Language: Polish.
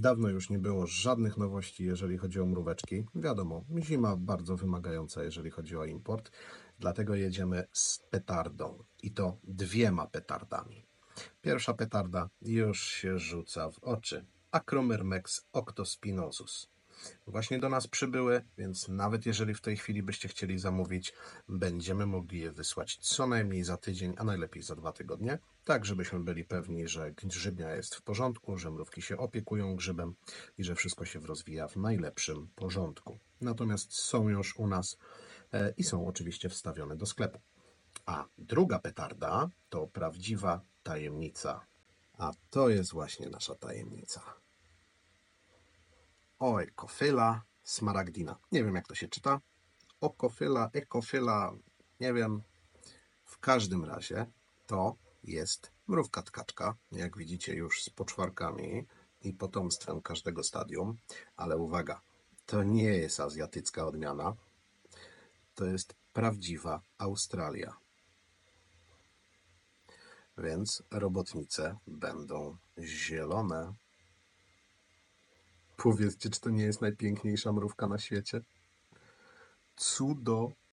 Dawno już nie było żadnych nowości, jeżeli chodzi o mróweczki. Wiadomo, zima bardzo wymagająca, jeżeli chodzi o import, dlatego jedziemy z petardą i to dwiema petardami. Pierwsza petarda już się rzuca w oczy. Acromermex octospinosus. Właśnie do nas przybyły, więc nawet jeżeli w tej chwili byście chcieli zamówić, będziemy mogli je wysłać co najmniej za tydzień, a najlepiej za dwa tygodnie, tak żebyśmy byli pewni, że grzybnia jest w porządku, że mrówki się opiekują grzybem i że wszystko się rozwija w najlepszym porządku. Natomiast są już u nas e, i są oczywiście wstawione do sklepu. A druga petarda to prawdziwa tajemnica. A to jest właśnie nasza tajemnica. Oekofyla smaragdina. Nie wiem, jak to się czyta. Okofyla, ekofyla, nie wiem. W każdym razie to jest mrówka tkaczka, jak widzicie już z poczwarkami i potomstwem każdego stadium. Ale uwaga, to nie jest azjatycka odmiana. To jest prawdziwa Australia. Więc robotnice będą zielone. Powiedzcie, czy to nie jest najpiękniejsza mrówka na świecie? Cudo